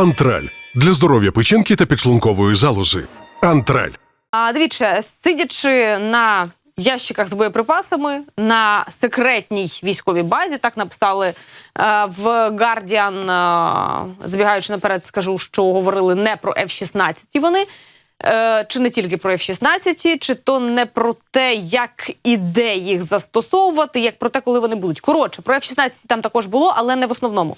Антраль для здоров'я печінки та підшлункової залози. Антраль. А дивіться, сидячи на ящиках з боєприпасами на секретній військовій базі, так написали е, в Guardian, е, забігаючи наперед, скажу, що говорили не про F-16 вони. Е, Чи не тільки про F-16, чи то не про те, як і де їх застосовувати, як про те, коли вони будуть. Коротше, про F-16 там також було, але не в основному.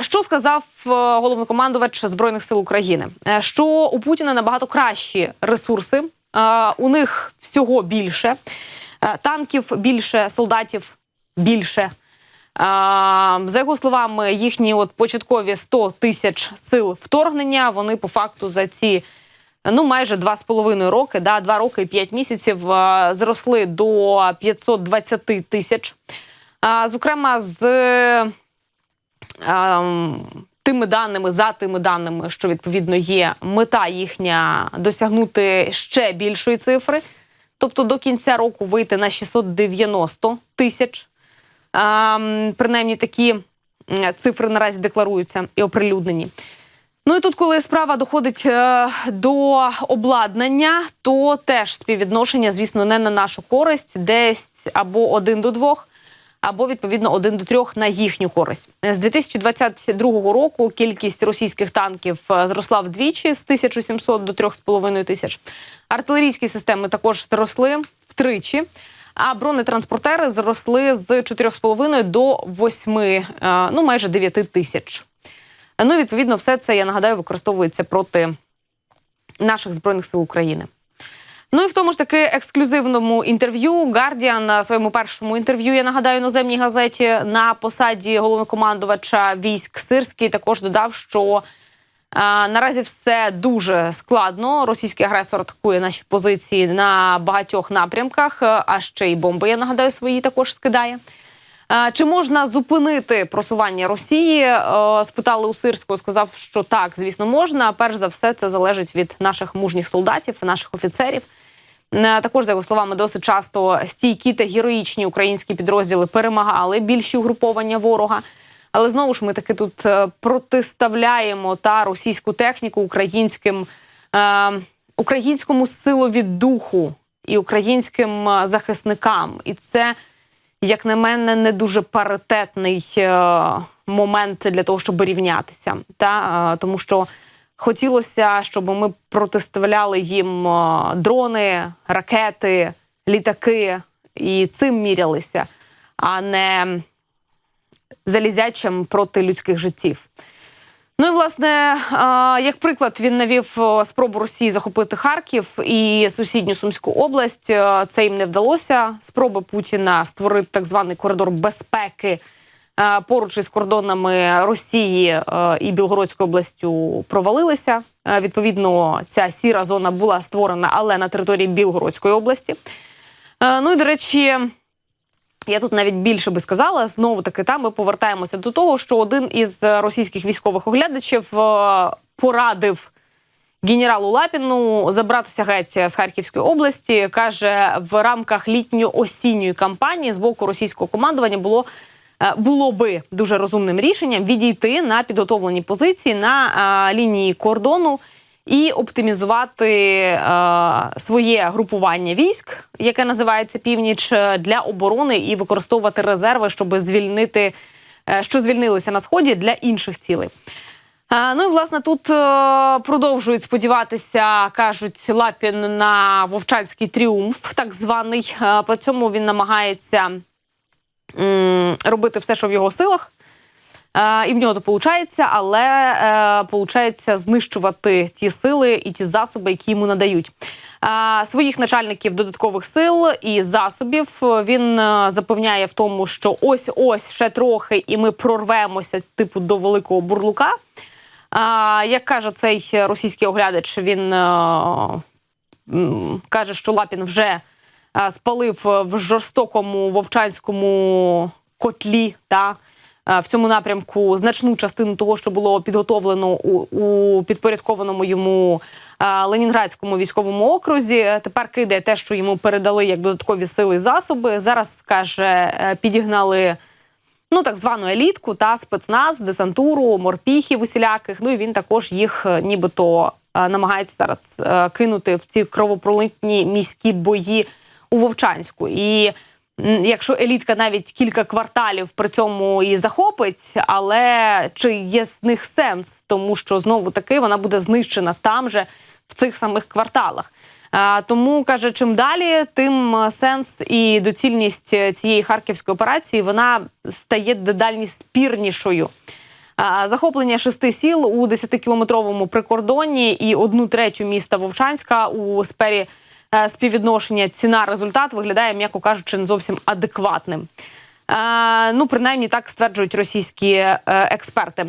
Що сказав е, головнокомандувач Збройних сил України? Е, Що у Путіна набагато кращі ресурси, е, у них всього більше, танків більше, солдатів більше. За його словами, їхні от початкові 100 тисяч сил вторгнення, вони по факту за ці ну майже два з половиною роки, да, два роки і п'ять місяців зросли до 520 тисяч. Зокрема, з тими даними, за тими даними, що відповідно є мета їхня досягнути ще більшої цифри, тобто до кінця року вийти на 690 тисяч. Ем, принаймні такі цифри наразі декларуються і оприлюднені. Ну і тут, коли справа доходить е, до обладнання, то теж співвідношення, звісно, не на нашу користь, десь або один до двох, або відповідно один до трьох на їхню користь. З 2022 року кількість російських танків е, зросла вдвічі з 1700 до 3,5 тисяч. Артилерійські системи також зросли втричі. А бронетранспортери зросли з 4,5 до 8, е, ну майже 9 тисяч. Ну, відповідно, все це я нагадаю використовується проти наших збройних сил України. Ну і в тому ж таки ексклюзивному інтерв'ю Гардіан на своєму першому інтерв'ю, я нагадаю, іноземній газеті на посаді головнокомандувача військ Сирський також додав, що е, наразі все дуже складно. Російський агресор атакує наші позиції на багатьох напрямках, а ще й бомби, я нагадаю, свої також скидає. А, Чи можна зупинити просування Росії? Е, Спитали у Сирського, сказав, що так, звісно, можна. Перш за все, це залежить від наших мужніх солдатів, наших офіцерів. Е, Також, за його словами, досить часто стійкі та героїчні українські підрозділи перемагали більші угруповання ворога. Але знову ж ми таки тут е, протиставляємо та російську техніку українським е, українському силові духу і українським е, захисникам. І це, як на мене, не дуже паритетний е, момент для того, щоб рівнятися. Та е, тому що хотілося, щоб ми протиставляли їм е, дрони, ракети, літаки і цим мірялися, а не залізячим проти людських життів. Ну і власне, як приклад, він навів спробу Росії захопити Харків і сусідню Сумську область. Е, Це їм не вдалося. Спроби Путіна створити так званий коридор безпеки е, поруч із кордонами Росії е, і Білгородською областю провалилися. Відповідно, ця сіра зона була створена, але на території Білгородської області. Ну і до речі. Я тут навіть більше би сказала. Знову таки, там ми повертаємося до того, що один із е, російських військових оглядачів е, порадив генералу Лапіну забратися геть з Харківської області. каже, в рамках літньо-осінньої кампанії з боку російського командування було. е, Було би дуже розумним рішенням відійти на підготовлені позиції на е, лінії кордону і оптимізувати е, своє групування військ, яке називається Північ, для оборони і використовувати резерви, щоб звільнити, е, що звільнилися на сході для інших цілей. Е, Ну і власне тут е, продовжують сподіватися, кажуть Лапін на вовчанський тріумф, так званий. Е, По цьому він намагається робити все, що в його силах. Е, І в нього то виходить, але виходить знищувати ті сили і ті засоби, які йому надають. Е, Своїх начальників додаткових сил і засобів він е, запевняє в тому, що ось ось ще трохи, і ми прорвемося, типу, до великого бурлука. Як каже цей російський оглядач, він е, каже, що Лапін вже е, спалив в жорстокому вовчанському котлі та е, в цьому напрямку значну частину того, що було підготовлено у, у підпорядкованому йому е, Ленінградському військовому окрузі. Тепер кидає те, що йому передали як додаткові сили і засоби. Зараз каже, е, підігнали ну так звану елітку та спецназ, десантуру, морпіхів усіляких. Ну і він також їх е, нібито е, намагається зараз е, кинути в ці кровопролитні міські бої у Вовчанську. І якщо елітка навіть кілька кварталів при цьому і захопить, але чи є з них сенс, тому що знову таки вона буде знищена там же в цих самих кварталах. Тому каже, чим далі, тим е, сенс і доцільність е, цієї харківської операції вона стає дедалі спірнішою. Захоплення шести сіл у 10-кілометровому прикордонні і одну третю міста Вовчанська у сфері е, співвідношення ціна-результат виглядає, м'яко кажучи, не зовсім адекватним. Е, Ну, принаймні так стверджують російські е, експерти.